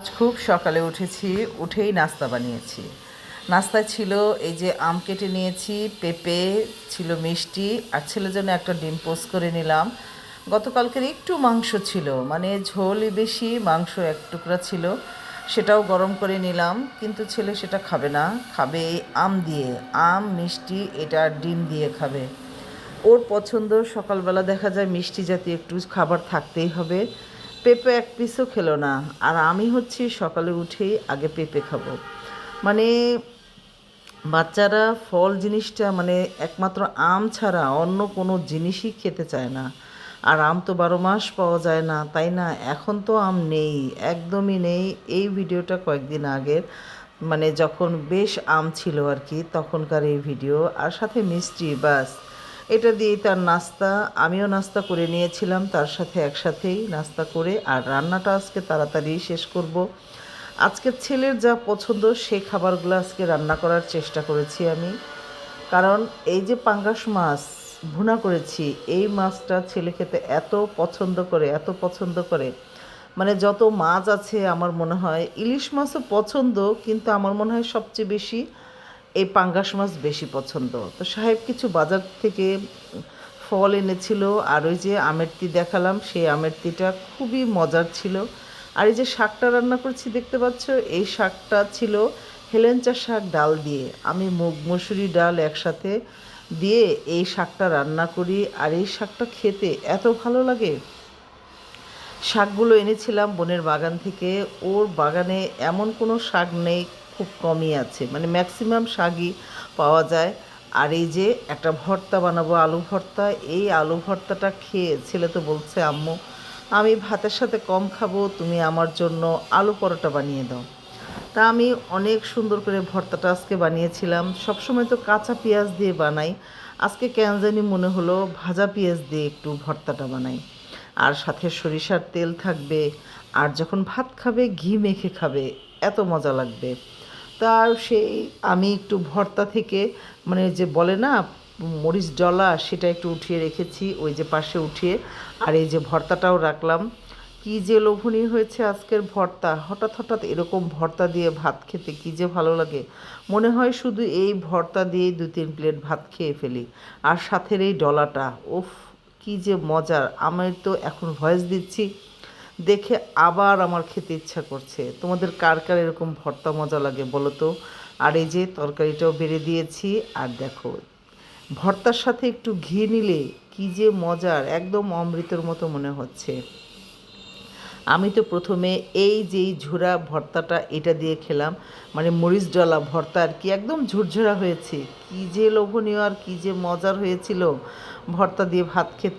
আজ খুব সকালে উঠেছি, উঠেই নাস্তা বানিয়েছি। নাস্তায় ছিল এই যে আম কেটে নিয়েছি, পেঁপে, ছিল মিষ্টি, আর ছেলের জন্য একটা ডিম পোস্ট করে নিলাম। গতকালকের একটু মাংস ছিল মানে ঝোলই বেশি, মাংস এক টুকরা ছিল, সেটাও গরম করে নিলাম, কিন্তু ছেলে সেটা খাবে না, খাবে এই আম দিয়ে। আম, মিষ্টি, এটা ডিম দিয়ে খাবে। ওর পছন্দ, সকালবেলা দেখা যায় মিষ্টি জাতীয় একটু খাবার থাকতেই হবে। পেঁপে এক পিসও খেলো না। আর আমি হচ্ছি সকালে উঠেই আগে পেঁপে খাব। মানে বাচ্চারা ফল জিনিসটা মানে একমাত্র আম ছাড়া অন্য কোনো জিনিসই খেতে চায় না। আর আম তো বারো মাস পাওয়া যায় না, তাই না? এখন তো আম নেই, একদমই নেই। এই ভিডিওটা কয়েকদিন আগের মানে যখন বেশ আম ছিল আর কি, তখনকার এই ভিডিও। আর সাথে মিষ্টি, বাস। এটা দিয়েই তার নাস্তা। আমিও নাস্তা করে নিয়েছিলাম, তার সাথে একসাথেই নাস্তা করে। আর রান্নাটা আজকে তাড়াতাড়ি শেষ করব। আজকের ছেলের যা পছন্দ সেই খাবারগুলো আজকে রান্না করার চেষ্টা করেছি আমি। কারণ এই যে পাঙ্গাস মাছ, ভুনা করেছি, এই মাছটা ছেলে খেতে এত পছন্দ করে, এত পছন্দ করে। মানে যত মাছ আছে, আমার মনে হয় ইলিশ মাছও পছন্দ, কিন্তু আমার মনে হয় সবচেয়ে বেশি এই পাঙ্গাস মাছ বেশি পছন্দ। তো সাহেব কিছু বাজার থেকে ফল এনেছিল, আর ওই যে আমেরটি দেখালাম, সেই আমেরটিটা খুবই মজার ছিল। আর এই যে শাকটা রান্না করছি, দেখতে পাচ্ছ, এই শাকটা ছিল হেলেঞ্চা শাক ডাল দিয়ে। আমি মুগ, মসুরি ডাল একসাথে দিয়ে এই শাকটা রান্না করি, আর এই শাকটা খেতে এত ভালো লাগে। শাকগুলো এনেছিলাম বোনের বাগান থেকে। ওর বাগানে এমন কোনো শাক নেই খুব কমই আছে। মানে ম্যাক্সিমাম শাকই পাওয়া যায়। আর এই যে একটা ভর্তা বানাবো, আলু ভর্তা, এই আলু ভর্তাটা খেয়ে ছেলে তো বলছে, আম্মু, আমি ভাতের সাথে কম খাব, তুমি আমার জন্য আলু পরোটা বানিয়ে দাও। তা আমি অনেক সুন্দর করে ভর্তাটা আজকে বানিয়েছিলাম। সবসময় তো কাঁচা পেঁয়াজ দিয়ে বানাই। আজকে কেন জানি মনে হলো ভাজা পেঁয়াজ দিয়ে একটু ভর্তাটা বানাই। আর সাথে সরিষার তেল থাকবে। আর যখন ভাত খাবে, ঘি মেখে খাবে। এত মজা লাগবে। তার সেই আমি একটু ভর্তা থেকে মানে যে বলে না, মরিচ ডলা, সেটা একটু উঠিয়ে রেখেছি, ওই যে পাশে উঠিয়ে, আর এই যে ভর্তাটাও রাখলাম। কি যে লোভনীয় হয়েছে আজকের ভর্তা। হঠাৎ হঠাৎ এরকম ভর্তা দিয়ে ভাত খেতে কি যে ভালো লাগে। মনে হয় শুধু এই ভর্তা দিয়েই দু তিন প্লেট ভাত খেয়ে ফেলি। আর সাথের এই ডলাটা, উফ, কি যে মজার। আমি তো এখন ভয়েস দিচ্ছি। দেখে আবার আমার খেতে ইচ্ছা করছে। তোমাদের কার কার এরকম ভর্তা মজা লাগে বলো তো? আর এই যে তরকারিটাও বেড়ে দিয়েছি, আর দেখো, ভর্তার সাথে একটু ঘি নিলে কি যে মজার, একদম অমৃতের মতো মনে হচ্ছে। আমি তো প্রথমে এই যেই ঝুরা ভর্তাটা এটা দিয়ে খেলাম মানে মরিচ ডলা ভর্তা আর কি, একদম ঝুরঝুরা হয়েছে। কি যে লোভনীয় আর কি যে মজার হয়েছিল ভর্তা দিয়ে ভাত খেতে।